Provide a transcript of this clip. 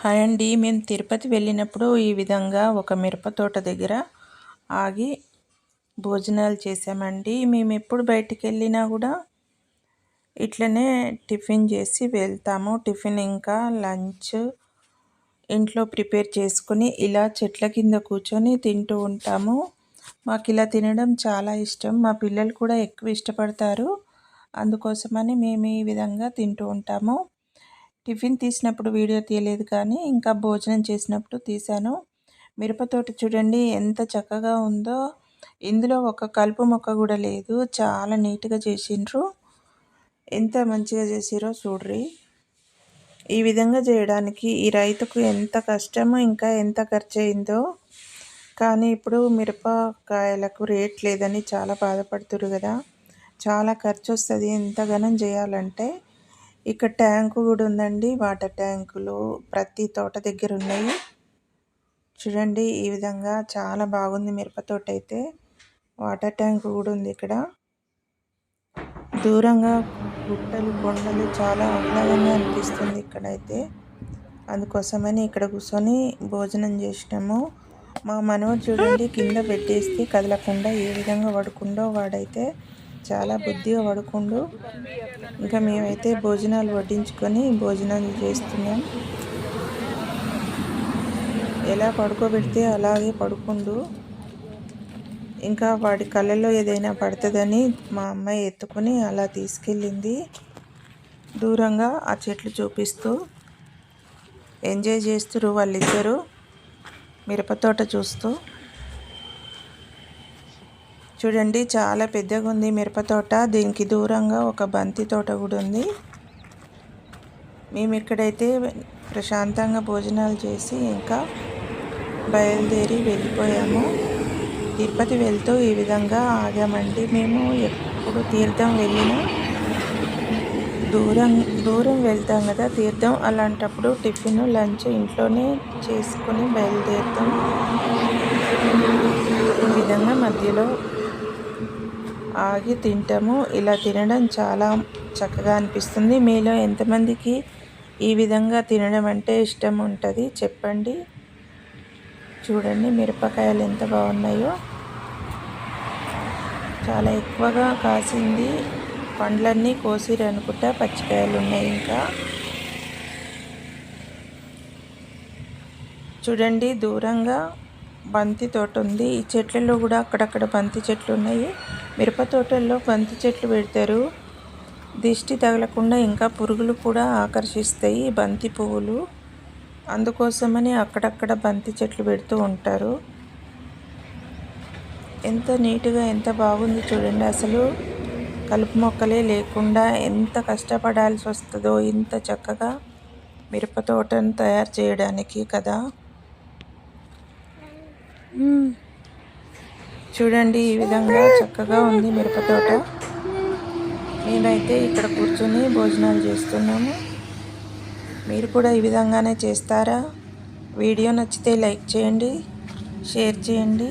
Hi అండి మేము తిరుపతి వెళ్ళినప్పుడు ఈ విధంగా ఒక మిరప తోట దగ్గర ఆగి భోజనాలు చేసామండి మేము ఎప్పుడు బయటికి వెళ్ళినా కూడా ఇట్లనే టిఫిన్ చేసి వెళ్తాము. టిఫిన్ ఇంకా లంచ్ ఇంట్లో ప్రిపేర్ చేసుకుని ఇలా చెట్ల కింద కూర్చొని తింటూ ఉంటాము. మాకు ఇలా తినడం చాలా ఇష్టం. మా పిల్లలు కూడా ఎక్కువ ఇష్టపడతారు. అందుకోసమని మేము ఈ విధంగా తింటూ ఉంటాము. టిఫిన్ తీసినప్పుడు వీడియో తీయలేదు కానీ ఇంకా భోజనం చేసినప్పుడు తీశాను. మిరపతోట చూడండి ఎంత చక్కగా ఉందో. ఇందులో ఒక కలుపు మొక్క కూడా లేదు. చాలా నీట్గా చేసిండ్రు. ఎంత మంచిగా చేసిరో చూడ్రి. ఈ విధంగా చేయడానికి ఈ రైతుకు ఎంత కష్టమో ఇంకా ఎంత ఖర్చు అయిందో కానీ ఇప్పుడు మిరపకాయలకు రేట్ లేదని చాలా బాధపడుతురు కదా. చాలా ఖర్చు వస్తుంది ఎంత ఘనం చేయాలంటే ఇక్కడ ట్యాంకు కూడా ఉందండి. వాటర్ ట్యాంకులు ప్రతి తోట దగ్గర ఉన్నాయి. చూడండి ఈ విధంగా చాలా బాగుంది మిరప తోట అయితే. వాటర్ ట్యాంక్ కూడా ఉంది ఇక్కడ. దూరంగా గుట్టలు కొండలు చాలా ఆహ్లాదంగా అనిపిస్తుంది ఇక్కడైతే. అందుకోసమని ఇక్కడ కూర్చొని భోజనం చేసినాము. మా మనవడు చూడండి కింద పెట్టేస్తే కదలకుండా ఏ విధంగా పడుకుండో వాడైతే చాలా బుద్ధిగా పడుకుండు. ఇంకా మేమైతే భోజనాలు వడ్డించుకొని భోజనాలు చేస్తున్నాం. ఎలా పడుకోబెడితే అలాగే పడుకుండు. ఇంకా వాడి కళ్ళల్లో ఏదైనా పడుతుందని మా అమ్మాయి ఎత్తుకొని అలా తీసుకెళ్ళింది. దూరంగా ఆ చెట్లు చూపిస్తూ ఎంజాయ్ చేస్తురు వాళ్ళిద్దరూ. మిరపతోట చూస్తూ. చూడండి చాలా పెద్దగా ఉంది మిరపతోట దీనికి దూరంగా ఒక బంతి తోట కూడా ఉంది. మేము ఇక్కడైతే ప్రశాంతంగా భోజనాలు చేసి ఇంకా బయలుదేరి వెళ్ళిపోయాము. తిరుపతి వెళ్తూ ఈ విధంగా ఆగామండి. మేము ఎప్పుడు తీర్థం వెళ్ళినా దూరం దూరం వెళ్తాం కదా. తీర్థం అలాంటప్పుడు టిఫిన్ లంచ్ ఇంట్లోనే చేసుకుని బయలుదేరుతాం. ఈ విధంగా మధ్యలో ఆగి తింటాము. ఇలా తినడం చాలా చక్కగా అనిపిస్తుంది. మీలో ఎంతమందికి ఈ విధంగా తినడం అంటే ఇష్టం ఉంటుంది? చెప్పండి. చూడండి మిరపకాయలు ఎంత బాగున్నాయో. చాలా ఎక్కువగా కాసింది. పండ్లన్నీ కోసిరు అనుకుంటా. పచ్చికాయలు ఉన్నాయి ఇంకా. చూడండి దూరంగా బంతి తోట ఉంది. ఈ చెట్లలో కూడా అక్కడక్కడ బంతి చెట్లు ఉన్నాయి. మిరప తోటల్లో బంతి చెట్లు పెడతారు. దిష్టి తగలకుండా ఇంకా పురుగులు కూడా ఆకర్షిస్తాయి బంతి పువ్వులు. అందుకోసమని అక్కడక్కడ బంతి చెట్లు పెడుతూ ఉంటారు. ఎంత నీట్గా ఎంత బాగుంది చూడండి. అసలు కలుపు మొక్కలే లేకుండా ఎంత కష్టపడాల్సి వస్తుందో ఇంత చక్కగా మిరప తోటను తయారు చేయడానికి కదా. చూడండి ఈ విధంగా చక్కగా ఉంది మిరపతోట నేనైతే ఇక్కడ కూర్చొని భోజనాలు చేస్తున్నాము మీరు కూడా ఈ విధంగానే చేస్తారా? వీడియో నచ్చితే లైక్ చేయండి షేర్ చేయండి.